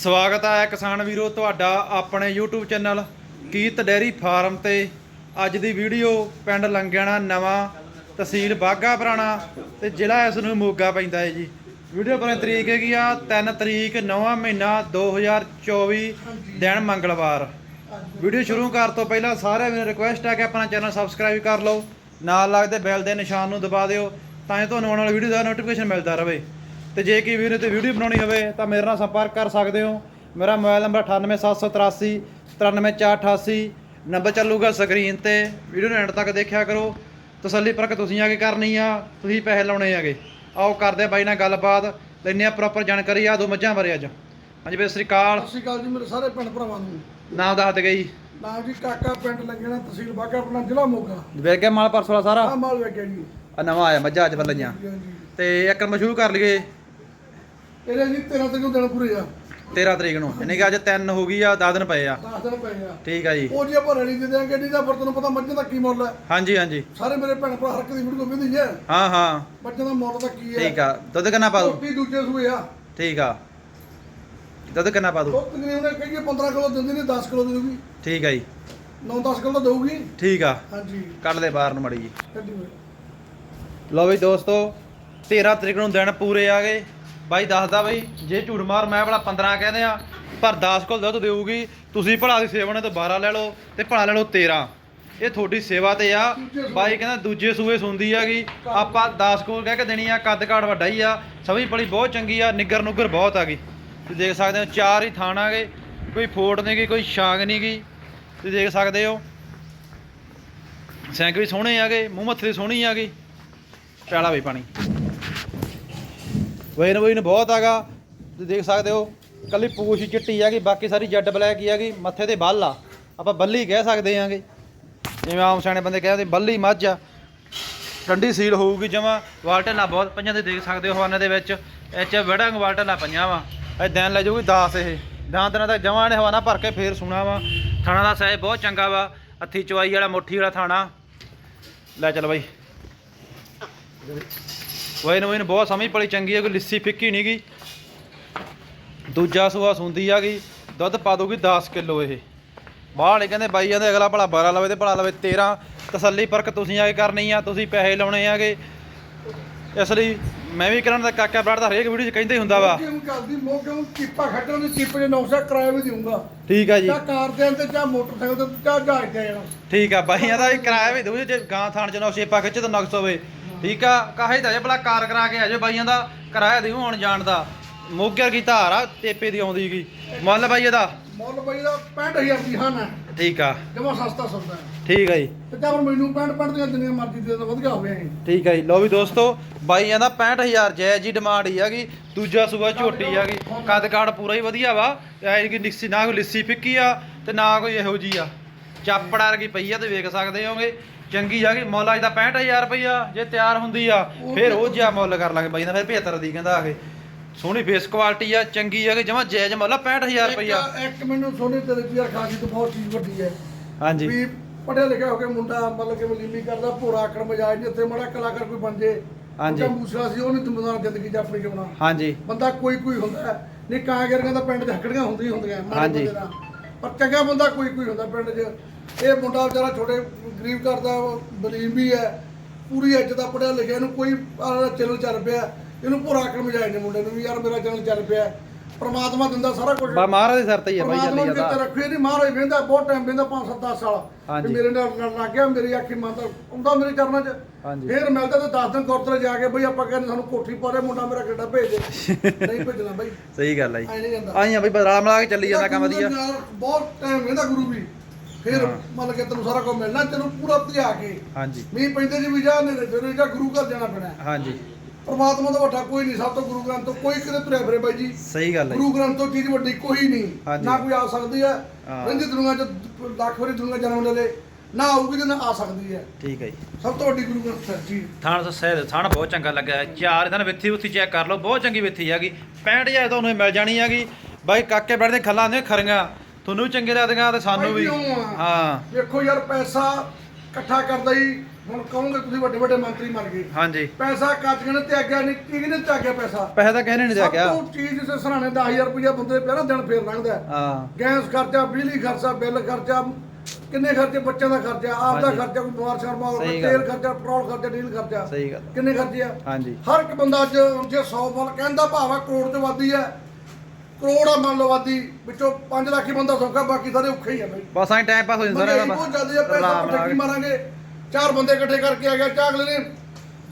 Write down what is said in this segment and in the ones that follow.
ਸਵਾਗਤ ਹੈ ਕਿਸਾਨ ਵੀਰੋ ਤੁਹਾਡਾ ਆਪਣੇ YouTube ਚੈਨਲ ਕੀਤ ਡੈਰੀ ਫਾਰਮ ਤੇ। ਅੱਜ ਦੀ ਵੀਡੀਓ ਪਿੰਡ ਲੰਗਿਆਣਾ ਨਵਾਂ ਤਹਿਸੀਲ ਬਾਗਾ ਪੁਰਾਣਾ ਤੇ ਜ਼ਿਲ੍ਹਾ ਇਸ ਨੂੰ ਮੋਗਾ ਪੈਂਦਾ ਹੈ ਜੀ। ਵੀਡੀਓ ਬਣੇ ਤਰੀਕ ਹੈਗੀ ਆ 3 ਤਰੀਕ 9ਵਾਂ ਮਹੀਨਾ 2024 ਦਿਨ ਮੰਗਲਵਾਰ। ਵੀਡੀਓ ਸ਼ੁਰੂ ਕਰਨ ਤੋਂ ਪਹਿਲਾਂ ਸਾਰਿਆਂ ਨੂੰ ਰਿਕੁਐਸਟ ਹੈ ਕਿ ਆਪਣਾ ਚੈਨਲ ਸਬਸਕ੍ਰਾਈਬ ਕਰ ਲਓ, ਨਾਲ ਲੱਗਦੇ ਬੈਲ ਦੇ ਨਿਸ਼ਾਨ ਨੂੰ ਦਬਾ ਦਿਓ, ਤਾਂ ਕਿ ਤੁਹਾਨੂੰ ਆਉਣ ਵਾਲੀ ਵੀਡੀਓ ਦਾ ਨੋਟੀਫਿਕੇਸ਼ਨ ਮਿਲਦਾ ਰਹੇ। ਤੇ ਜੇ ਕੀ ਵੀਰ ਤੇ ਵੀਡੀਓ ਬਣਾਉਣੀ ਹੋਵੇ ਤਾਂ ਮੇਰੇ ਨਾਲ ਸੰਪਰਕ ਕਰ ਸਕਦੇ ਹੋ। ਮੇਰਾ ਮੋਬਾਈਲ ਨੰਬਰ 98783 93488 ਨੰਬਰ ਚੱਲੂਗਾ ਸਕਰੀਨ ਤੇ। ਵੀਡੀਓ ਨੂੰ ਐਂਡ ਤੱਕ ਦੇਖਿਆ ਕਰੋ। ਤਸੱਲੀ ਪਰਖ ਤੁਸੀਂ ਆ ਕੇ ਕਰਨੀ ਆ ਤੁਸੀਂ ਪੈਸੇ ਲਾਉਣੇ ਆਗੇ। ਆਓ ਕਰਦੇ ਬਾਈ ਨਾਲ ਗੱਲਬਾਤ ਲੈਨੇ ਆ ਪ੍ਰੋਪਰ ਜਾਣਕਾਰੀ ਆ ਦੋ ਮੱਝਾਂ ਬਾਰੇ ਅੱਜ। ਹਾਂਜੀ ਬਈ ਸਤਿ ਸ੍ਰੀ ਅਕਾਲ। ਸਤਿ ਸ਼੍ਰੀ ਅਕਾਲ ਜੀ ਮੇਰੇ ਸਾਰੇ ਪਿੰਡ ਭਰਾਵਾਂ ਨੂੰ। ਨਾਮ ਦੱਸ ਦੇ ਗਈ। ਨਾਮ ਜੀ ਕਾਕਾ ਪਿੰਡ ਲੱਗਣਾ ਤਹਿਸੀਲ ਬਾਗਾ ਆਪਣਾ ਜ਼ਿਲ੍ਹਾ ਮੋਗਾ। ਵੇਖ ਗਿਆ ਮਾਲ ਪਰਸੋਂ ਵਾਲਾ ਆ ਸਾਰਾ ਮਾਲ ਵੇਖਿਆ ਜੀ। ਆ ਨਵਾਂ ਆਇਆ ਮੱਝਾਂ ਅੱਜ ਬੱਲੀਆਂ ਜੀ, ਤੇ ਇੱਕ ਸ਼ੁਰੂ ਕਰ ਲਈਏ। ਇਹਦੇ ਜੀ 13 ਤਰੀਕ ਨੂੰ ਦਿਨ ਪੂਰੇ ਆ। 13 ਤਰੀਕ ਨੂੰ। ਯਾਨੀ ਕਿ ਅੱਜ 3 ਹੋ ਗਈ ਆ 10 ਦਿਨ ਪਏ ਆ। 10 ਦਿਨ ਪਏ ਆ। ਠੀਕ ਆ ਜੀ। ਉਹ ਜੀ ਆਪਾਂ ਰੈਡੀ ਦੇ ਦਿਆਂਗੇ ਤਾਂ ਫਿਰ ਤੁਹਾਨੂੰ ਪਤਾ ਮੱਝਾਂ ਦਾ ਕੀ ਮੁੱਲ ਹੈ ਹਾਂਜੀ ਹਾਂਜੀ। ਸਾਰੇ ਮੇਰੇ ਭੈਣ ਭਰਾ ਹਰ ਇੱਕ ਦੀ ਵੀਡੀਓ ਮਿਲਦੀ ਹੈ ਹਾਂ ਹਾਂ। ਮੱਝਾਂ ਦਾ ਮੁੱਲ ਦਾ ਕੀ ਹੈ ਠੀਕ ਆ। ਦੁੱਧ ਕਿੰਨਾ ਪਾ ਦੂ ਰੋਟੀ ਦੂਜੇ ਸੂਏ ਆ। ਠੀਕ ਆ। ਦੁੱਧ ਕਿੰਨਾ ਪਾ ਦੂ ਉਹ ਤਕਰੀਬਨ ਕਹੀਏ 15 ਕਿਲੋ ਦਿੰਦੀ ਨਹੀਂ 10 ਕਿਲੋ ਦੇਊਗੀ। ਠੀਕ ਆ ਜੀ। 9-10 ਕਿਲੋ ਦੇਊਗੀ। ਠੀਕ ਆ। ਹਾਂਜੀ। ਕੱਢ ਦੇ ਬਾਹਰ ਨੂੰ ਮੜੀ ਜੀ। ਲਓ ਬਈ ਦੋਸਤੋ 13 ਤਰੀਕ ਨੂੰ ਦਿਨ ਪੂਰੇ ਆ ਗਏ। ਬਾਈ ਦੱਸਦਾ ਬਈ, ਜੇ ਝੂਠ ਮਾਰ, ਮੈਂ ਭਲਾ 15 ਕਹਿੰਦੇ ਆ, ਪਰ 10 ਕੋਲ ਦੁੱਧ ਦੇਊਗੀ। ਤੁਸੀਂ ਭਲਾ ਦੀ ਸੇਵਾ ਨੇ ਤਾਂ 12 ਲੈ ਲਓ ਤੇ ਭਲਾ ਲੈ ਲਓ 13 ਇਹ ਤੁਹਾਡੀ ਸੇਵਾ ਤੇ ਆ। ਬਾਈ ਕਹਿੰਦਾ ਦੂਜੇ ਸੂਏ ਸੁੰਦੀ ਹੈਗੀ। ਆਪਾਂ 10 ਕੋਲ ਕਹਿ ਕੇ ਦੇਣੀ ਆ, ਕੱਦ ਕਾੜ ਵੱਡਾ ਹੀ ਆ। ਸਭੀ ਬੜੀ ਬਹੁਤ ਚੰਗੀ ਆ, ਨਿੱਗਰ ਨੁੱਗਰ ਬਹੁਤ ਆ ਗਈ। ਤੁਸੀਂ ਦੇਖ ਸਕਦੇ ਹੋ, ਚਾਰ ਹੀ ਥਾਣ ਆ ਗਏ ਕੋਈ ਫੋਟ ਨਹੀਂ ਗਈ, ਕੋਈ ਛਾਂਗ ਨਹੀਂ ਗਈ। ਤੁਸੀਂ ਦੇਖ ਸਕਦੇ ਹੋ। ਸੈਂਕ ਵੀ ਸੋਹਣੇ ਆ ਗਏ, ਮੂੰਹ ਮੱਥੇ ਸੋਹਣੀ ਆ ਗਈ। ਪਿਆਲਾ ਵੀ ਪਾਣੀ। ਵੇਨ ਵੇਨ ਬਹੁਤ ਆਗਾ। ਤੁਸੀਂ ਦੇਖ ਸਕਦੇ ਹੋ, ਕੱਲੀ ਪੂਛ ਚਿੱਟੀ ਹੈਗੀ, ਬਾਕੀ ਸਾਰੀ ਜੈਡ ਬਲੈਕ ਹੀ ਹੈਗੀ, ਮੱਥੇ ਤੇ ਬੱਲ ਆ। ਆਪਾਂ ਬੱਲੀ ਕਹਿ ਸਕਦੇ ਆਂਗੇ ਜਿਵੇਂ ਆਮ ਸਿਆਣੇ ਬੰਦੇ ਕਹਿੰਦੇ, ਬੱਲੀ ਮੱਝ ਆ। ਠੰਡੀ ਸੀਲ ਹੋਊਗੀ ਜਮਾ, ਵਾਲਟਨਾ ਬਹੁਤ ਪੰਜਾਂ ਦੇ ਦੇਖ ਸਕਦੇ ਹੋ ਹਵਾਨੇ ਦੇ ਵਿੱਚ। ਇਹ ਚ ਵੜਾਂਗ ਵਾਲਟਨਾ ਪੰਜਾਂ ਵਾ। ਇਹ ਦਿਨ ਲੈ ਜਾਊਗੀ 10 ਇਹ। ਦਾਂ ਦਿਨਾਂ ਤੱਕ ਜਮਾ ਨੇ ਹਵਾਨਾ ਭਰ ਕੇ ਫੇਰ ਸੁਣਾ ਵਾ। ਥਾਣਾ ਦਾ ਸਾਇਬ ਬਹੁਤ ਚੰਗਾ ਵਾ। ਹੱਥੀ ਚਵਾਈ ਵਾਲਾ ਮੁੱਠੀ ਵਾਲਾ ਥਾਣਾ। ਲੈ ਚੱਲ ਬਾਈ। ਵੈਨ ਵੈਨ ਬਹੁਤ ਸਮਝ ਪਲੀ ਚੰਗੀ ਹੈ ਕੋਈ ਲਿੱਸੀ ਫਿੱਕੀ ਨਹੀਂ ਗਈ ਦੂਜਾ ਸੂਆ ਸੁੰਦੀ ਆ ਗਈ ਦੁੱਧ ਪਾ ਦੋਗੀ 10 ਕਿਲੋ ਇਹ। ਬਾਹਲੇ ਕਹਿੰਦੇ ਬਾਈ ਜਾਂਦੇ ਅਗਲਾ ਭਲਾ 12 ਲਵੇ ਤੇ ਭਲਾ ਲਵੇ 13 ਤਸੱਲੀ ਪਰਖ ਤੁਸੀਂ ਆ ਕੇ ਕਰਨੀ ਆ ਤੁਸੀਂ ਪੈਸੇ ਲਾਉਣੇ ਆਗੇ ਇਸ ਲਈ ਮੈਂ ਵੀ ਕਰਨ ਦਾ ਕਾਕਾ ਬਰਾੜ ਦਾ ਹਰੇਕ ਵੀਡੀਓ 'ਚ ਕਹਿੰਦਾ ਹੀ ਹੁੰਦਾ ਵਾ। ਮੋਗੇ ਨੂੰ ਕਰਦੀ ਮੋਗੇ ਨੂੰ ਚੀਪਾ ਖੱਟਣ ਦੀ ਚੀਪ ਦੇ 900 ਕਿਰਾਇਆ ਵੀ ਦੇਊਂਗਾ। ਠੀਕ ਆ ਜੀ। ਜਾਂ ਕਾਰ ਦੇ ਅੰਦਰ ਜਾਂ ਮੋਟਰਸਾਈਕਲ ਤੇ ਜਾਂ ਜਹਾਜ਼ ਤੇ ਜਾਣਾ। ਠੀਕ ਆ ਬਾਈਆਂ ਦਾ ਵੀ ਕਿਰਾਇਆ ਵੀ ਦਊ ਜੇ ਗਾਂ ਥਾਣ ਚ ਨਾ ਸ਼ੇਪਾ ਖਿੱਚ ਤਾਂ ਨਕਸ ਹੋਵੇ ਠੀਕ ਆ ਕਾਹੇ ਦਾ ਜੇ ਭਲਾ ਕਾਰ ਕਰਾ ਕੇ ਆਜੋ ਬਾਈਆਂ ਦਾ ਕਿਰਾਇਆ ਦਿਓ ਆਉਣ ਜਾਣ ਦਾ। ਮੋਗਰ ਕੀ ਧਾਰ ਆ ਟੇਪੇ ਦੀ ਆਉਂਦੀ ਗੀ। ਮੁੱਲ ਬਾਈ ਇਹਦਾ? ਮੁੱਲ ਬਈ ਦਾ 65000 ਦੀ ਹਨ ਠੀਕ ਆ। ਜਮਾ ਸਸਤਾ ਸੌਦਾ ਠੀਕ ਆ ਜੀ। ਤੇ ਜਾਂ ਫਿਰ ਮੈਨੂੰ 65 65 ਦੀਆਂ ਜਿੰਨੀਆਂ ਮਰਜ਼ੀ ਦੇ ਦੋ ਵਧੀਆ ਹੋਵੇ ਇਹ। ਠੀਕ ਆ ਜੀ। ਲਓ ਵੀ ਦੋਸਤੋ ਬਾਈ ਕਹਿੰਦਾ 65000 ਜਾਇਜ਼ ਜੀ ਡਿਮਾਂਡ ਹੀ ਹੈਗੀ। ਦੂਜਾ ਸੂਆ ਝੋਟੀ ਹੈਗੀ। ਕੱਦ ਕਾੜ ਪੂਰਾ ਹੀ ਵਧੀਆ ਵਾ। ਐ ਕਿ ਲਿੱਸੀ ਨਾ ਕੋਈ ਲਿੱਸੀ ਫਿੱਕੀ ਆ ਤੇ ਨਾ ਕੋਈ ਇਹੋ ਜੀ ਆ। ਚਾਪੜਾ ਵਰਗੀ ਪਈ ਆ ਤੇ ਵੇਖ ਸਕਦੇ ਹੋਗੇ। ਚੰਗੀ ਹੈਗੀ ਮੁੱਲ ਅੱਜ ਦਾ 65000 ਰੁਪਈਆ ਜੇ ਤਿਆਰ ਹੁੰਦੀ ਆ ਫਿਰ ਉਹ ਜਿਹਾ ਮੁੱਲ ਕਰ ਲਾਂਗੇ ਬਾਈ ਦਾ ਫਿਰ 75 ਦੀ ਕਹਿੰਦਾ ਆ ਕੇ ਸੋਹਣੀ ਫੇਸ ਕੁਆਲਿਟੀ ਆ ਚੰਗੀ ਹੈਗੀ ਜਮਾ ਜਾਇਜ਼ ਮੁੱਲ ਆ 65000 ਰੁਪਈਆ ਇੱਕ- ਇੱਕ ਮੈਨੂੰ ਸੋਨੇ ਦੀ ਖਾਸੀ ਤੋਂ ਬਹੁਤ ਚੀਜ਼ ਵੱਡੀ ਹੈ ਹਾਂਜੀ ਵੀ ਪੜਿਆ ਲਿਖਿਆ ਹੋ ਕੇ ਮੁੰਡਾ ਮਤਲਬ ਕਿ ਮਲੀਮੀ ਕਰਦਾ ਭੋਰਾ ਆਕੜ ਮਜਾਜ ਉੱਥੇ ਮਾੜਾ ਕਲਾਕਾਰ ਕੋਈ ਬਣ ਜੇ ਹਾਂਜੀ। ਉਹਦਾ ਮੂਸਰਾ ਸੀ ਉਹਨੇ ਜ਼ਿੰਮੇਦਾਰ ਜ਼ਿੰਦਗੀ ਚ ਆਪਣੀ ਜਿਉਣਾ ਹਾਂਜੀ ਬੰਦਾ ਕੋਈ ਕੋਈ ਹੁੰਦਾ ਹੈ। ਨਹੀਂ ਕਾਂ ਕਰਕੇ ਤਾਂ ਪਿੰਡ 'ਚ ਹੱਕੜੀਆਂ ਹੁੰਦੀਆਂ ਹੀ ਹੁੰਦੀਆਂ ਮਾੜੇ ਹਾਂਜੀ। ਬੰਦੇ ਨਾਲ। ਪਰ ਚੰਗਾ ਬੰਦਾ ਕੋਈ ਕੋਈ ਹੁੰਦਾ ਪਿੰਡ 'ਚ ਇਹ ਮੁੰਡਾ ਵਿਚਾਰਾ ਛੋਟੇ ਗਰੀਬ ਘਰ ਦਾ ਬਲੀਮ ਵੀ ਹੈ ਪੂਰੀ ਇੱਜ਼ਤ ਦਾ ਪੜਿਆ ਲਿਖਿਆ ਇਹਨੂੰ ਕੋਈ ਚੈਨਲ ਚੱਲ ਪਿਆ ਇਹਨੂੰ ਭੋਰਾ ਆਕੜ ਮਜਾਜ ਨੇ ਮੁੰਡੇ ਨੂੰ ਵੀ ਯਾਰ ਮੇਰਾ ਚੈਨਲ ਚੱਲ ਪਿਆ ਪ੍ਰਮਾਤਮਾ ਦਿੰਦਾ ਸਾਰਾ ਕੁਝ ਬਾ ਮਹਾਰਾਜ ਦੇ ਸਿਰ ਤੇ ਹੀ ਆ ਬਾਈ ਪਰਮਾਤਮਾ ਨੂੰ ਕਿਤੇ ਜਾਂਦਾ। ਰੱਖੇ ਨਹੀਂ ਮਹਾਰਾਜ ਵੇਂਦਾ ਬਹੁਤ ਟਾਈਮ ਵੇਂਦਾ 5-7 ਸਾਲ। ਹਾਂਜੀ। ਵੀ ਮੇਰੇ ਨਾਲ ਨਾਲ ਲੱਗ ਗਿਆ ਮੇਰੀ ਅੱਖੀ ਮੰਨਦਾ ਆਉਂਦਾ ਮੇਰੇ ਚਰਨਾਂ 'ਚ। ਫੇਰ ਮਿਲਦਾ ਤੇ 10 ਦਿਨ ਗੁਰਦੁਆਰੇ ਜਾ ਕੇ ਬਈ ਆਪਾਂ ਕਹਿੰਦੇ ਸਾਨੂੰ ਕੋਠੀ ਪਾਰੇ ਮੁੰਡਾ ਮੇਰਾ ਕਿੱਡਾ ਭੇਜ ਦੇ। ਨਹੀਂ ਭੇਜਣਾ ਬਈ। ਸਹੀ ਗੱਲ ਆ ਜੀ। ਨਹੀਂ ਜਾਂਦਾ। ਆਈਆਂ ਬਈ ਬਦਲਾ ਮਲਾ ਕੇ ਚੱਲੀ ਜਾਂਦਾ ਕੰਮ ਵਧੀਆ। ਬਹੁਤ ਟਾਈਮ ਵੇਂਦਾ ਗੁਰੂ ਵੀ। ਫੇਰ। ਮਤਲਬ ਕਿ ਤੈਨੂੰ ਸਾਰਾ ਕੁਝ ਮਿਲਣਾ ਤੈਨੂੰ ਪੂਰਾ ਧਿਆ ਕੇ। ਹਾਂਜੀ। ਮੀਂਹ ਪੈਂਦੇ ਜੀ ਵੀ ਜਾ ਨਹੀਂ ਤੇ ਜਾ ਗੁਰੂ ਘਰ ਜਾਣਾ ਪੈਣਾ। ਹਾਂਜੀ। ਪਰਮਾਤਮਾ ਦਾ ਵੱਡਾ ਕੋਈ ਨਹੀਂ ਸਭ ਤੋਂ ਗੁਰੂ ਗ੍ਰੰਥ ਤੋਂ ਕੋਈ ਕਿਤੇ ਤੁਰਿਆ ਫਿਰੇ ਬਾਈ ਜੀ। ਸਹੀ ਗੱਲ ਹੈ। ਗੁਰੂ ਗ੍ਰੰਥ ਤੋਂ ਚੀਜ਼ ਵੱਡੀ ਕੋਈ ਨਹੀਂ। ਨਾ ਕੋਈ ਆ ਸਕਦੀ ਹੈ। ਰਹਿੰਦੀ ਦੁਨੀਆ ਚ ਲੱਖ ਵਾਰੀ ਦੁਨੀਆ ਜਨਮ ਲੈ ਲੇ ਨਾ ਆਊਗੀ ਤੇ ਨਾ ਆ ਸਕਦੀ ਹੈ। ਠੀਕ ਹੈ ਜੀ। ਸਭ ਤੋਂ ਵੱਡੀ ਗੁਰੂ ਗ੍ਰੰਥ ਸਾਹਿਬ ਜੀ। ਥਾਣ ਤੋਂ ਸਹਿ ਥਾਣ ਬਹੁਤ ਚੰਗਾ ਲੱਗਾ। ਚਾਰ ਇਹਨਾਂ ਵਿੱਥੀ ਉੱਥੀ ਚੈੱਕ ਕਰ ਲਓ ਬਹੁਤ ਚੰਗੀ ਵਿੱਥੀ ਹੈਗੀ। 65000 ਤੁਹਾਨੂੰ ਇਹ ਮਿਲ ਜਾਣੀ ਹੈਗੀ। ਬਾਈ ਕਾਕੇ ਬੈਠ ਦੇ ਖੱਲਾਂ ਨੇ ਖਰੀਆਂ। ਤੁਹਾਨੂੰ ਵੀ ਚੰਗੇ ਲੱਗਦੀਆਂ ਤੇ ਸਾਨੂੰ ਵੀ। ਆ? ਹਾਂ। ਵੇਖੋ ਯਾਰ ਪੈਸਾ ਇਕੱਠਾ ਕਰਦਾ ਹੀ ਹੁਣ ਕਹੋਗੇ ਤੁਸੀਂ ਵੱਡੇ ਵੱਡੇ ਮੰਤਰੀ ਮਰ ਗਏ। ਹਾਂਜੀ। ਪੈਸਾ ਕੱਜ ਨੇ ਤਿਆਗਿਆ ਨਹੀਂ ਕੀ ਨੇ ਤਿਆਗਿਆ ਪੈਸਾ? ਪੈਸਾ ਤਾਂ ਕਹਿਣੇ ਨਹੀਂ ਜਾ ਸਭ ਗਿਆ ਤੋਂ ਚੀਜ਼ ਜਿਸ ਸਰਾਣੇ 10000 ਰੁਪਇਆ ਬੰਦੇ ਦੇ ਪਹਿਲਾ ਦਿਨ ਫੇਰ ਲੰਘਦਾ ਹੈ। ਹਾਂ। ਗੈਸ ਖਰਚਾ ਬਿਜਲੀ ਖਰਚਾ ਬਿੱਲ ਖਰਚਾ ਕਿੰਨੇ ਖਰਚੇ ਬੱਚਿਆਂ ਦਾ ਖਰਚਾ ਆਪ ਦਾ ਹਾਂਜੀ। ਖਰਚਾ ਕੋਈ ਬਿਮਾਰ ਸ਼ਰਮਾ ਹੋ ਸਹੀ ਤੇਲ। ਖਰਚਾ ਪੈਟਰੋਲ ਖਰਚਾ ਡੀਜ਼ਲ ਖਰਚਾ ਸਹੀ ਗੱਲ। ਕਿੰਨੇ ਖਰਚੇ ਆ? ਹਾਂਜੀ। ਹਰ ਇੱਕ ਬੰਦਾ ਅੱਜ ਜੇ 100 ਮੁੱਲ ਕਹਿੰਦਾ ਭਾਵਾ ਕਰੋੜ ਤੋਂ ਵੱਧੀ ਹੈ। ਕਰੋੜ ਆ ਮੰਨ ਲਓ ਵੱਧੀ ਵਿੱਚੋਂ 5 ਲੱਖ ਹੀ ਬੰਦਾ ਸੌਖਾ ਬਾਕੀ ਸਾਰੇ ਔਖੇ ਹੀ ਆ ਬਈ ਬਸ ਐਂ ਟਾਈਮ ਪਾਸ ਹੋ ਜਾਂਦਾ ਸਾਰਿਆਂ ਮਹਿੰਗਾਈ ਦਾ ਬਹੁਤ ਜ਼ਿਆਦਾ ਹੈ ਪੈਸਾ। ਠੱਗੀ ਮਾਰਾਂਗੇ ਚਾਰ ਬੰਦੇ ਇਕੱਠੇ ਕਰਕੇ ਆ ਗਿਆ ਚਾਹ ਅਗਲੇ ਨੇ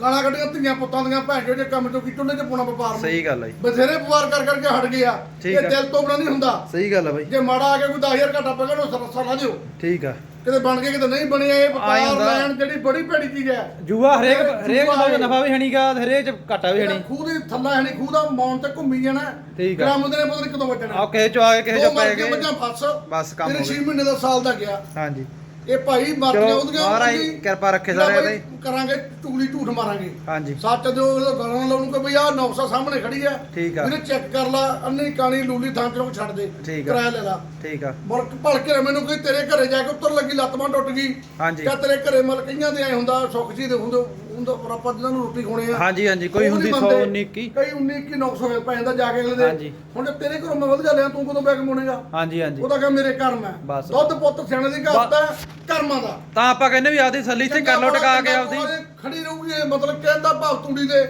ਗਾਲਾਂ ਕੱਢੀਆਂ ਧੀਆਂ ਪੁੱਤਾਂ ਦੀਆਂ ਭੈਣ ਚੋ ਜੇ ਕੰਮ ਚੋਂ ਕੀ ਚੁੱਲ੍ਹੇ 'ਚ ਪਾਉਣਾ ਵਪਾਰ ਨੂੰ। ਸਹੀ ਗੱਲ ਹੈ ਜੀ। ਬਥੇਰੇ ਵਪਾਰ ਕਰ ਕਰਕੇ ਹਟ ਗਿਆ। ਠੀਕ ਇਹ ਆ। ਦਿਲ ਤੋਂ ਬਣਾ ਨਹੀਂ ਹੁੰਦਾ। ਸਹੀ ਗੱਲ ਹੈ ਬਾਈ। ਜੇ ਮਾੜਾ ਆ ਕੇ ਕੋਈ 10000 ਘਾਟਾ ਪੈ ਗਿਆ ਉਹ ਰਸਾ ਲਾ ਦਿਓ। ਠੀਕ ਆ। ਕਿਤੇ ਬਣ ਕੇ ਕਿਤੇ ਨਹੀਂ ਬਣਿਆ ਇਹ ਆਏਂ ਵਪਾਰ ਹੁੰਦਾ। ਲੈਣ ਜਿਹੜੀ ਬੜੀ ਭੈੜੀ ਚੀਜ਼ ਹੈ। ਜੂਆ ਹਰੇਕ ਹਰੇਕ ਦਾ। ਨਫਾ ਵੀ ਹਣੀਗਾ ਹਰੇਕ ਚ ਘਾਟਾ ਵੀ ਹਣੀ ਖੂਹ ਦੇ ਥੱਲਾ ਹੈ ਨਹੀਂ ਖੂਹ ਦਾ ਮੌਨ ਤੇ ਘੁੰਮੀ ਜਾਣਾ। ਠੀਕ ਆ। ਗ੍ਰਾਮ ਦੇ ਨੇ ਪਤਾ ਨਹੀਂ ਕਦੋਂ ਵੱਜਣਾ ਆ ਕਿਸੇ ਚ ਆ ਕੇ ਕਿਸੇ ਦੋ ਚ ਮਰ ਪੈ ਕੇ ਗਏ। ਫਸ। ਬਸ ਕੰਮ ਤੇਰੇ ਹੋ 6 ਗਿਆ। ਮਹੀਨੇ ਦਾ ਸਾਲ ਦਾ ਗਿਆ। ਹਾਂਜੀ। ਇਹ ਭਾਈ ਮਰਦੀਆਂ ਚਲੋ, ਉਹਦੀਆਂ ਮਹਾਰਾਜ ਕਿਰਪਾ ਰੱਖੇ ਸਾਰਿਆਂ ਬਈ ਕਰਾਂਗੇ ਚੁਗਲੀ ਝੂਠ ਮਾਰਾਂਗੇ। ਹਾਂਜੀ। ਸੱਚ ਜੋ ਉਹਦਾ ਗਾਲਾਂ ਲਾਉਣ ਕਿ ਬਈ ਆਹ ਨੌਸਾ ਸਾਹਮਣੇ ਖੜੀ ਆ। ਠੀਕ ਆ। ਇਹਨੇ ਚੈੱਕ ਕਰ ਲਾ ਅੰਨੀ ਕਾਣੀ ਲੂਲੀ ਥਾਂ ਤੇ ਉਹ ਛੱਡ ਦੇ ਠੀਕ ਆ। ਕਿਰਾਇਆ ਲੈ ਲਾ। ਠੀਕ ਆ। ਮੁਲਕ ਭਲਕੇ ਮੈਨੂੰ ਕੋਈ ਤੇਰੇ ਘਰੇ ਜਾ ਕੇ ਉੱਤਰ ਲੱਗੀ ਲੱਤ ਬਾਂਹ ਟੁੱਟ ਗਈ। ਹਾਂਜੀ। ਕਿਆ ਤੇਰੇ ਘਰੇ ਮਲ ਕਈਆਂ ਦੇ ਐ ਹੁੰਦਾ ਸੁੱਖ ਜੀ ਦੇ ਹੁੰਦੇ ਹੁੰਦਾ ਪਰ ਆਪਾਂ ਜਿਹਨਾਂ ਨੂੰ ਰੋਟੀ ਖਾਣੇ ਆ ਹਾਂਜੀ ਹਾਂਜੀ ਕੋਈ ਉਹ ਹੁੰਦੀ ਨਹੀਂ 100 ਬੰਦੇ। 19 ਕੀ ਕਈ 19 21 900 ਹੋਏ ਪੈ ਜਾਂਦਾ ਜਾ ਕੇ ਅਗਲੇ ਦੇ। ਹਾਂਜੀ। ਹੁਣ ਜੇ ਤੇਰੇ ਘਰੋਂ ਮੈਂ ਵਧੀਆ ਲਿਆ ਤੂੰ ਕਦੋਂ ਬੈਗ ਮੋੜੇਗਾ? ਹਾਂਜੀ ਹਾਂਜੀ। ਉਹਦਾ ਕਹ ਮੇਰੇ ਕਰਮ ਹੈ। ਬਸ। ਦੁੱਧ ਪੁੱਤ ਸਿਆਣੇ ਦੀ ਘਾਟ ਹੈ ਕਰਮਾਂ ਦਾ। ਤਾਂ ਆਪਾਂ ਕਹਿੰਦੇ ਵੀ ਆਦੀ ਸੱਲੀ ਤੇ ਕਰ ਲੋ ਟਕਾ ਕੇ ਆਪਦੀ। ਉਹਦੇ ਖੜੀ ਰਹੂਗੀ ਇਹ ਮਤਲਬ ਕਹਿੰਦਾ ਭਾਵ ਤੂੜੀ ਦੇ।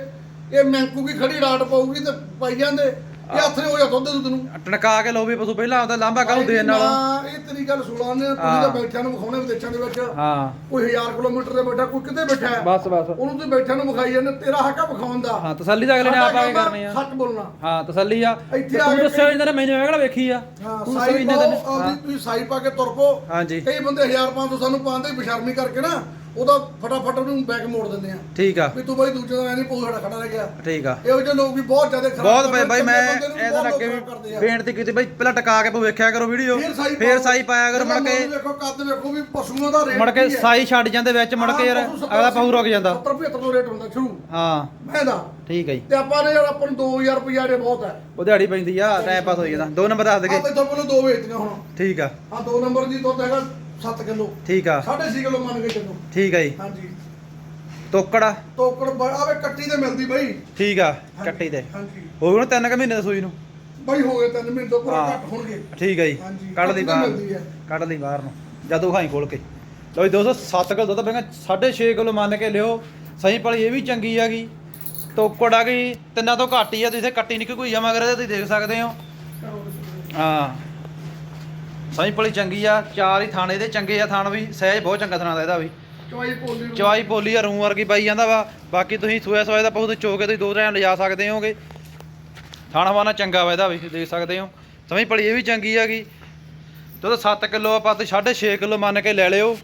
ਇਹ ਮੈਂਕੂ ਵੀ ਖੜੀ ਰਾਟ ਪਾਊਗੀ ਤੇ ਪਾਈ ਜਾਂਦੇ। ਇਹ ਹੱਥ ਨੇ ਹੋ ਜਾ ਦੁੱਧ ਦੁੱਧ ਨੂੰ। ਟਣਕਾ ਕੇ ਲੋ ਵੀ ਪਸ਼ੂ ਪਹਿਲਾਂ ਆਪਦਾ ਲਾਂਭਾ ਕਾਹਨੂੰ ਦੇਣ ਨਾਲ। ਨਾ, ਇਹ ਤੇਰੀ ਗੱਲ ਸੁਣਾ ਨੇ ਤੁਸੀਂ। ਤਾਂ ਬੈਠਿਆਂ ਨੂੰ ਵਿਖਾਉਣੇ ਵਿਦੇਸ਼ਾਂ ਦੇ ਵਿੱਚ। ਹਾਂ। ਕੋਈ 1000 ਕਿਲੋਮੀਟਰ ਤੇ ਬੈਠਾ ਕੋਈ ਕਿਤੇ ਬੈਠਾ। ਹੈ ਬਸ ਬਸ। ਉਹਨੂੰ ਤੁਸੀਂ ਬੈਠਿਆਂ ਨੂੰ ਵਿਖਾਈ ਜਾਂਦੇ ਤੇਰਾ ਹੱਕ ਆ ਵਿਖਾਉਣ ਦਾ। ਹਾਂ ਤਸੱਲੀ ਤਾਂ ਅਗਲੇ ਨੇ ਆਪ ਆ ਕੇ ਕਰਨੀ ਆ। ਸੱਚ ਬੋਲਣਾ। ਹਾਂ ਤਸੱਲੀ ਆ। ਇੱਥੇ ਆ ਤੂੰ ਕੇ ਦੱਸਿਆ ਇਹਨਾਂ ਨੇ ਮੈਨੂੰ ਇਹ ਕਿਹੜਾ ਵੇਖੀ ਆ। ਹਾਂ ਤੂੰ ਸਾਈ ਦੱਸਿਆ ਪਾਓ ਇਹਨਾਂ ਨੇ ਆਪਦੀ ਤੁਸੀਂ ਸਾਈ ਪਾ ਕੇ ਤੁਰ ਪੋ ਹਾਂਜੀ। ਕਈ ਬੰਦੇ 1500 ਸਾਨੂੰ ਪਾਉਂਦੇ ਬਸ਼ਰਮੀ ਕਰਕੇ ਨਾ ਉਹਦਾ ਫਟਾਫਟ ਉਹਨੂੰ ਬੈਕ ਮੋੜ ਦਿੰਦੇ ਆ। ਠੀਕ ਆ। ਵੀ ਤੂੰ ਬਾਈ ਦੂਜੇ ਦਾ ਨਹੀਂ ਪੋ ਸਾਡਾ ਖੜਾ ਰਹਿ ਗਿਆ। ਠੀਕ ਆ। ਇਹੋ ਜਿਹੇ ਲੋਕ ਵੀ ਬਹੁਤ ਜ਼ਿਆਦਾ ਖਰਾਬ ਬਹੁਤ ਬਈ ਆ, ਬਾਈ ਮੈਂ ਨੂੰ ਇਹਦੇ ਅੱਗੇ ਵੀ ਆ। ਬੇਨਤੀ ਕੀਤੀ ਬਈ ਪਹਿਲਾਂ ਟਕਾ ਕੇ ਪੋ ਵੇਖਿਆ ਕਰੋ ਵੀਡੀਓ ਫੇਰ ਸਾਈ ਪਾਇਆ ਕਰੋ ਮੁੜ ਕੇ। ਵੇਖੋ ਕੱਦ ਵੇਖੋ ਵੀ ਪਸ਼ੂਆਂ ਦਾ ਰੇਟ ਮੁੜ ਕੇ ਸਾਈ ਛੱਡ ਜਾਂਦੇ ਵਿੱਚ ਮੁੜ ਕੇ ਯਾਰ ਅਗਲਾ ਪਹੂ ਰੁਕ ਜਾਂਦਾ। 70 75 ਤੋਂ ਰੇਟ ਹੁੰਦਾ ਸ਼ੁਰੂ। ਹਾਂ। ਮੈਂ ਦਾ। ਠੀਕ ਹੈ ਜੀ। ਤੇ ਆਪਾਂ ਨੇ ਯਾਰ ਆਪਾਂ ਨੂੰ 2000 ਰੁਪਇਆ ਦੇ ਬਹੁਤ ਹੈ ਉਹ ਦਿਹਾੜੀ ਪੈਂਦੀ ਆ ਟਾਈਮ ਪਾਸ ਹੋ ਜਾਂਦਾ। ਦੋ ਨੰਬਰ ਦੱਸ ਆ ਦਗੇ ਤੇ ਤੋਂ ਪਹਿਲਾਂ ਦੋ ਵੇਚਦੀਆਂ ਹੁਣ। ਠੀਕ ਆ। ਆ ਦੋ ਨੰਬਰ ਦੀ ਦੁੱਧ ਹੈਗਾ 7 ਕਿਲੋ। ਠੀਕ ਆ। 6.5 ਕਿਲੋ ਮੰਨ ਕੇ ਚੱਲੋ। ਠੀਕ ਆ ਜੀ। ਹਾਂਜੀ। ਤੋਕੜਾ ਤੋਕੜ ਆਵੇ ਕੱਟੀ ਤੇ ਮਿਲਦੀ ਬਾਈ। ਠੀਕ ਆ ਕੱਟੀ ਤੇ। ਹਾਂਜੀ। ਹੋ ਗਏ ਨੂੰ ਤਿੰਨ ਕੁ ਮਹੀਨੇ ਦਾ ਸੂਈ ਨੂੰ? ਬਾਈ ਹੋ ਗਏ ਤਿੰਨ ਮਹੀਨੇ ਤੋਂ ਪੂਰਾ ਹਾਂ। ਘੱਟ ਹੋਣਗੇ। ਠੀਕ ਆ ਜੀ। ਹਾਂਜੀ, ਕੱਢ ਲਈ ਕੱਟੀ ਤਾਂ ਬਾਹਰ। ਮਿਲਦੀ। ਕੱਢ ਲਈ ਬਾਹਰ ਨੂੰ। ਜਦੋਂ ਖਾਈ ਖੋਲ ਕੇ। ਲਓ ਜੀ 207 ਕਿਲੋ ਦੁੱਧ ਪੈਗਾ 6.5 ਕਿਲੋ ਮੰਨ ਕੇ ਲਿਓ। ਸਹੀ ਭਲੀ ਇਹ ਵੀ ਚੰਗੀ ਹੈਗੀ ਤੋਕੜ ਆ ਗਈ। ਤਿੰਨਾਂ ਤੋਂ ਘੱਟ ਹੀ ਆ। ਤੁਸੀਂ ਕੱਟੀ ਨਿਕਲ ਕੋਈ ਜਮਾ ਕਰੇ ਤੁਸੀਂ ਦੇਖ ਸਕਦੇ ਹੋ। ਹਾਂ। ਸਹੀ ਭਲੀ ਚੰਗੀ ਆ ਚਾਰ ਹੀ ਥਾਣੇ ਦੇ ਚੰਗੇ ਆ ਥਾਣ ਵੀ ਸਹਿਜ ਬਹੁਤ ਚੰਗਾ ਥਾਣਾ ਦਾ ਇਹਦਾ ਵੀ। ਚਵਾਈ ਪੋਲੀ ਚਵਾਈ ਪੋਲੀ ਆ ਰੂੰ ਵਰਗੀ ਪਾਈ ਜਾਂਦਾ ਵਾ ਬਾਕੀ ਤੁਸੀਂ ਸੋਇਆ ਸੋਇਆ ਦਾ ਪਸ਼ੂ ਤੇ ਚੋ ਕੇ ਤੁਸੀਂ ਦੋ ਟਾਈਮ ਲਿਜਾ ਸਕਦੇ ਹੋਗੇ। ਥਾਣਾ ਵਾਣਾ ਚੰਗਾ ਵਾ ਇਹਦਾ ਵੀ ਦੇਖ ਸਕਦੇ ਹੋ। ਸਮਝ ਪੜੀ ਇਹ ਵੀ ਚੰਗੀ ਹੈਗੀ ਜਦੋਂ 7 ਕਿਲੋ ਆਪਾਂ ਤੇ 6.5 ਕਿਲੋ ਮੰਨ ਕੇ ਲੈ ਲਿਓ।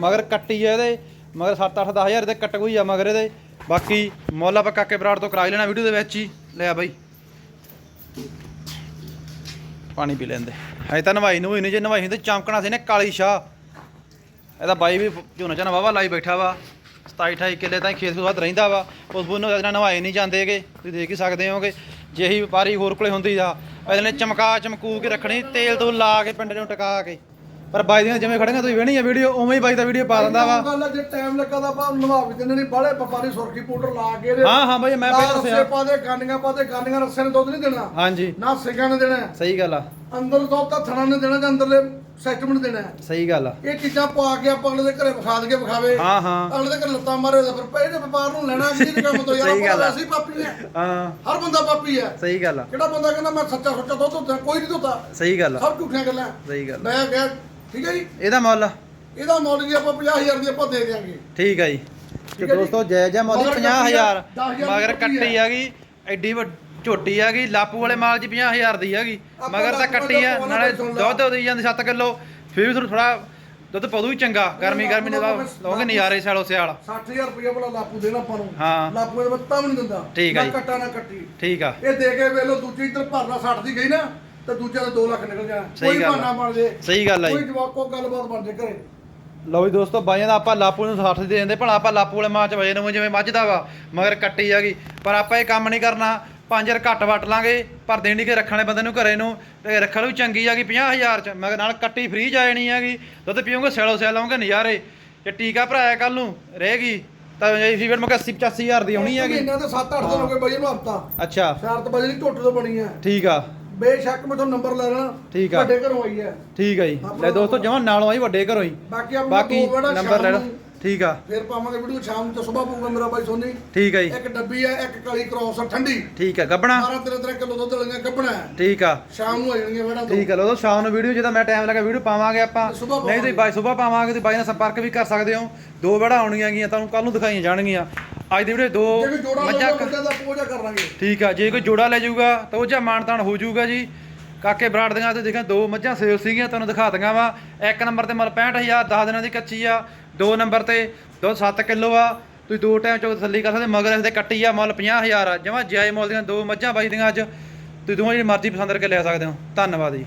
ਮਗਰ ਕੱਟੀ ਆ ਇਹਦੇ ਮਗਰ 7 8 10000 ਦੇ ਕੱਟ ਕੋਈ ਆ ਮਗਰ ਇਹਦੇ। ਬਾਕੀ ਮੁੱਲ ਆਪਾਂ ਕਾਕੇ ਬਰਾੜ ਤੋਂ ਕਰਾ ਹੀ ਲੈਣਾ ਵੀਡੀਓ ਦੇ ਵਿੱਚ ਹੀ। ਲਿਆ ਬਾਈ। ਪਾਣੀ ਪੀ ਲੈਂਦੇ। ਹਜੇ ਤਾਂ ਨਵਾਈ ਨੂੰ ਨਹੀਂ, ਜੇ ਨਵਾਈ ਹੁੰਦੀ ਚਮਕਣਾ ਸੀ ਨੇ ਕਾਲੀ ਸ਼ਾਹ। ਇਹਦਾ ਬਾਈ ਵੀ ਝੋਨਾ ਝਾਨਾ ਵਾਵਾ ਲਾਈ ਬੈਠਾ ਵਾ। 27 28 ਕਿੱਲੇ ਤਾਂ ਖੇਤ ਤੋਂ ਵੱਧ ਰਹਿੰਦਾ ਵਾ। ਉਸ ਬੂਨ ਨੂੰ ਨਵਾਏ ਨਹੀਂ ਜਾਂਦੇਗੇ ਤੁਸੀਂ ਦੇਖ ਹੀ ਸਕਦੇ ਹੋਗੇ। ਜੇ ਹੀ ਵਪਾਰੀ ਹੋਰ ਕੋਲੇ ਹੁੰਦੀ ਆ ਇਹਦੇ ਨੇ ਚਮਕਾ ਚਮਕੂ ਕੇ ਰੱਖਣੀ, ਤੇਲ ਤੋਂ ਲਾ ਕੇ ਪਿੰਡ ਨੂੰ ਟਕਾ ਕੇ। ਪਰ ਬਾਈ ਦੀਆਂ ਜਿਵੇਂ ਖੜੀਆਂ ਤੁਸੀਂ ਵੇਣੀ ਆ ਵੀਡੀਓ ਉਵੇਂ ਹੀ ਬਾਈ ਦਾ ਵੀਡੀਓ ਪਾ ਦਿੰਦਾ ਵਾ। ਗੱਲ ਆ, ਜੇ ਟਾਈਮ ਲੱਗਾ ਤਾਂ ਆਪਾਂ ਨਵਾ ਵੀ ਦਿੰਦੇ ਨਹੀਂ ਬਾਲੇ ਵਪਾਰੀ ਸੁਰਖੀ ਪਾਊਡਰ ਲਾ ਕੇ ਇਹਦੇ ਹਾਂ ਹਾਂ ਬਾਈ ਮੈਂ ਨਾਲ ਪਹਿਲਾਂ ਰੱਸੇ ਦੱਸਿਆ ਪਾ ਦੇ ਗਾਂਡੀਆਂ ਪਾ ਦੇ ਗਾਂਡੀਆਂ ਰੱਸੇ ਨੇ ਦੁੱਧ ਨਹੀਂ ਦੇਣਾ। ਹਾਂਜੀ। ਨਾ ਸਿਗਾਂ ਨੇ ਦੇਣਾ। ਸਹੀ ਗੱਲ ਆ। ਅੰਦਰ ਦੁੱਧ ਤਾਂ ਥਣਾ ਨੇ ਦੇਣਾ ਜਾਂ ਅੰਦਰਲੇ ਸਿਸਟਮ ਨੇ ਦੇਣਾ ਸਹੀ ਗੱਲ ਆ। ਇਹ ਚੀਜ਼ਾਂ ਪਾ ਕੇ ਆਪਾਂ ਅਗਲੇ ਦੇ ਘਰੇ ਵਿਖਾ ਦਈਏ ਵਿਖਾਵੇ। ਹਾਂ ਹਾਂ। ਅਗਲੇ ਦੇ ਘਰੇ ਲੱਤਾਂ ਮਾਰੇ ਤਾਂ ਫਿਰ ਪਹਿਲੇ ਵਪਾਰ ਨੂੰ ਲੈਣਾ ਨਹੀਂ ਕੰਮ ਤੋਂ। ਯਾਰ ਸਹੀ ਗੱਲ ਆ। ਵੈਸੇ ਹੀ ਪਾਪੀ ਹੈ ਹਾਂ। ਹਰ ਬੰਦਾ ਪਾਪੀ ਹੈ ਸਹੀ ਗੱਲ ਆ। ਕਿਹੜਾ ਬੰਦਾ ਕਹਿੰਦਾ ਮੈਂ ਸੱਚਾ ਸੁੱਚਾ ਦੁੱਧ ਹੁੰਦਾ ਕੋਈ ਨਹੀਂ ਦੁੱਧਾ ਸਹੀ ਗੱਲ ਆ। ਸਭ ਝੂਠੀਆਂ ਗੱਲਾਂ। ਸਹੀ ਗੱਲ ਆ। ਮੈਂ ਕਿਹਾ ਠੀਕ ਹੈ ਜੀ? ਇਹਦਾ ਮੁੱਲ? ਇਹਦਾ ਮੁੱਲ ਜੀ ਆਪਾਂ 50000 ਦੀ ਆਪਾਂ ਦੇ ਦਿਆਂਗੇ। ਠੀਕ ਆ ਜੀ। ਠੀਕ ਤੇ ਆ ਜੀ। ਦੋਸਤੋ ਜੈ ਜੈ ਮੋਦੀ ਮਗਰ 50000 ਕੱਟੀ ਆ, ਮਗਰ 10,000 ਦੀ ਕੱਟੀ ਹੈਗੀ ਐਡੀ ਵੱਡ- ਝੋਟੀ ਹੈਗੀ ਲਾਪੂ ਵਾਲੇ ਮਾਲ 'ਚ 50000 ਦੀ ਹੈਗੀ। ਮਗਰ ਤਾਂ ਕੱਟੀ ਆ ਨਾਲੇ। ਦੁੱਧ ਦੇਈ ਜਾਂਦੀ 7 ਕਿਲੋ ਫਿਰ ਵੀ ਤੁਹਾਨੂੰ ਥੋੜਾ ਦੁੱਧ ਪਦੂ ਹੀ ਚੰਗਾ ਗਰਮੀ ਗਰਮੀ ਬਾਅਦ ਲਓਗੇ ਨਜ਼ਾਰੇ ਸਾਲੋ ਸਿਆਲ। 60000 ਰੁਪਏ ਵਾਲਾ ਲਾਪੂ ਦੇਣਾ ਆਪਾਂ ਨੂੰ। ਹਾਂ। ਲਾਪੂ ਦੇ ਬੱਤਾ ਵੀ ਨਹੀਂ ਦਿੰਦਾ। ਠੀਕ ਆ ਨਾ। ਕੱਟਾ ਨਾ ਕੱਟੀ। ਠੀਕ ਆ। ਇਹ ਦੇ ਕੇ ਵੇਲੋ ਦੂਜੀ ਇੱਧਰ ਭਰਨਾ 60 ਦੀ ਗਈ ਨਾ ਤੇ ਦੂਜਾ ਤੇ 2 ਲੱਖ ਨਿਕਲ ਜਾਣਾ। ਕੋਈ ਆ। ਬਹਾਨਾ ਬਣ ਜੇ। ਸਹੀ ਗੱਲ ਆ ਕੋਈ ਜੀ। ਜਵਾਬ ਕੋ ਗੱਲਬਾਤ ਬਣ ਜੇ ਘਰੇ। ਲਓ ਜੀ ਦੋਸਤੋ ਬਾਈਆਂ ਦਾ ਆਪਾਂ ਲਾਪੂ ਨੂੰ 60 ਦੇ ਦਿੰਦੇ ਭਲਾ ਆਪਾਂ ਲਾਪੂ ਵਾਲੇ ਮਾਂ 'ਚ ਵਜੇ ਨੂੰ ਜਿਵੇਂ ਮੱਝਦਾ ਵਾ ਮਗਰ ਕੱਟੀ ਹੈਗੀ। ਪਰ ਆਪਾਂ ਇਹ ਕੰਮ ਨਹੀਂ ਕਰਨਾ। 5000 ਘੱਟ ਵਟ ਲਾਂਗੇ ਪਰ ਦੇਣੀ ਕੇ ਰੱਖਣ ਵਾਲੇ ਬੰਦੇ ਨੂੰ ਘਰੇ ਨੂੰ ਤੇ ਰੱਖਣ ਨੂੰ ਚੰਗੀ ਹੈਗੀ 50000 ਚ ਮਗਰ ਨਾਲ ਕੱਟੀ ਫ੍ਰੀ ਜਾਣੀ ਹੈਗੀ ਦੁੱਧ ਪੀਓਗੇ ਸੈਲੋ ਸੈਲ ਆਉਂਗੇ ਨਜ਼ਾਰੇ ਜੇ ਟੀਕਾ ਭਰਾਇਆ ਕੱਲ ਨੂੰ ਰਹੇਗੀ ਤਾਂ ਇਹ ਫੀਵਰ ਮੈਂ ਕਿਹਾ 80 85000 ਦੀ ਆਉਣੀ ਹੈਗੀ। ਮਹੀਨਾ ਤੇ 7-8 ਦਿਨ ਹੋ ਗਏ ਬਾਈ ਇਹਨੂੰ ਹਫਤਾ। ਅੱਛਾ। ਸ਼ਰਤ ਦੀ ਝੋਟ ਤੋਂ ਬਣੀ ਹੈ। ਠੀਕ ਆ। ਬੇਸ਼ੱਕ ਮੈਂ ਤੁਹਾਨੂੰ ਨੰਬਰ ਲੈ ਲੈਣਾ ਠੀਕ ਆ। ਵੱਡੇ ਘਰੋਂ ਆਈ ਹੈ। ਠੀਕ ਆ ਜੀ। ਲੈ ਦੋਸਤੋ ਜਮਾਂ ਨਾਲੋਂ ਆਈ ਵੱਡੇ ਘਰੋਂ ਹੀ। ਬਾਕੀ ਆਪਾਂ ਨੰਬਰ ਲੈ ਨੂੰ ਠੀਕ ਆ। ਫਿਰ ਪਾਵਾਂਗੇ ਵੀਡੀਓ ਸ਼ਾਮ ਨੂੰ ਤੇ ਸਵੇਰ ਪਊਗਾ ਮੇਰਾ ਬਾਈ ਸੋਨੀ। ਠੀਕ ਆ ਜੀ। ਇੱਕ ਡੱਬੀ ਹੈ ਇੱਕ ਕਾਲੀ ਕ੍ਰੋਸ ਆ ਠੰਡੀ। ਠੀਕ ਆ ਗੱਬਣਾ? 12 13 13 ਕਿਲੋ ਦੁੱਧ ਵਾਲੀਆਂ ਹੈ ਠੀਕ ਆ। ਸ਼ਾਮ ਨੂੰ ਆ ਜਾਣਗੀਆਂ ਤੋਂ ਠੀਕ ਆ ਲੋ ਸ਼ਾਮ ਨੂੰ ਵੀਡੀਓ ਜਿਹਦਾ ਮੈਂ ਟਾਈਮ ਲੱਗਾ ਵੀਡੀਓ ਪਾਵਾਂਗੇ ਆਪਾਂ। ਨਹੀਂ ਤੁਸੀਂ ਬਾਈ ਸਵੇਰ ਪਾਵਾਂਗੇ ਤੇ ਬਾਈ ਨਾਲ ਸੰਪਰਕ ਵੀ ਕਰ ਸਕਦੇ ਹੋ। ਦੋ ਵੜਾ ਆਉਣੀਆਂ ਗੀਆਂ ਤੁਹਾਨੂੰ ਕੱਲ ਨੂੰ ਦਿਖਾਈਆਂ ਜਾਣਗੀਆਂ। ਅੱਜ ਦੀ ਵੀਡੀਓ ਦੋ ਮੱਝਾਂ ਦਾ ਪੋਜਾ ਕਰ ਲਾਂਗੇ। ਠੀਕ ਆ ਜੇ ਕੋਈ ਜੋੜਾ ਲੈ ਜਾਊਗਾ ਤਾਂ ਉਹ ਜਾਂ ਮਾਨਤਾਨ ਹੋ ਜਾਊਗਾ ਜੀ। ਕਾਕੇ ਬਰਾੜ ਦੀਆਂ ਤੇ ਦੇਖਾਂ ਦੋ ਮੱਝਾਂ ਸੇਲ ਸੀਗੀਆਂ ਤੁਹਾਨੂੰ ਦਿਖਾ ਦਿੰਗਾ ਵਾ। ਇੱਕ ਨੰਬਰ ਤੇ ਮਲ 65000 10 ਦਿਨਾਂ ਦੀ ਕੱਚੀ ਆ। ਦੋ ਨੰਬਰ ਤੇ ਦੁੱਧ 7 ਕਿਲੋ ਆ, ਤੁਸੀਂ ਦੋ ਟਾਈਮ ਚੋਂ ਤਸੱਲੀ ਕਰ ਸਕਦੇ, ਮਗਰ ਇਸ ਦੇ ਕੱਟੀ ਆ ਮੁੱਲ 50000 ਆ। ਜਮਾ ਜਾਇ ਮੁੱਲ ਦੀਆਂ ਦੋ ਮੱਝਾਂ ਬਾਈ ਦੀਆਂ ਅੱਜ, ਤੁਸੀਂ ਦੋਵਾਂ ਜਿਹੜੀ ਮਰਜ਼ੀ ਪਸੰਦ ਕਰਕੇ ਲੈ ਸਕਦੇ ਹੋ। ਧੰਨਵਾਦ ਜੀ।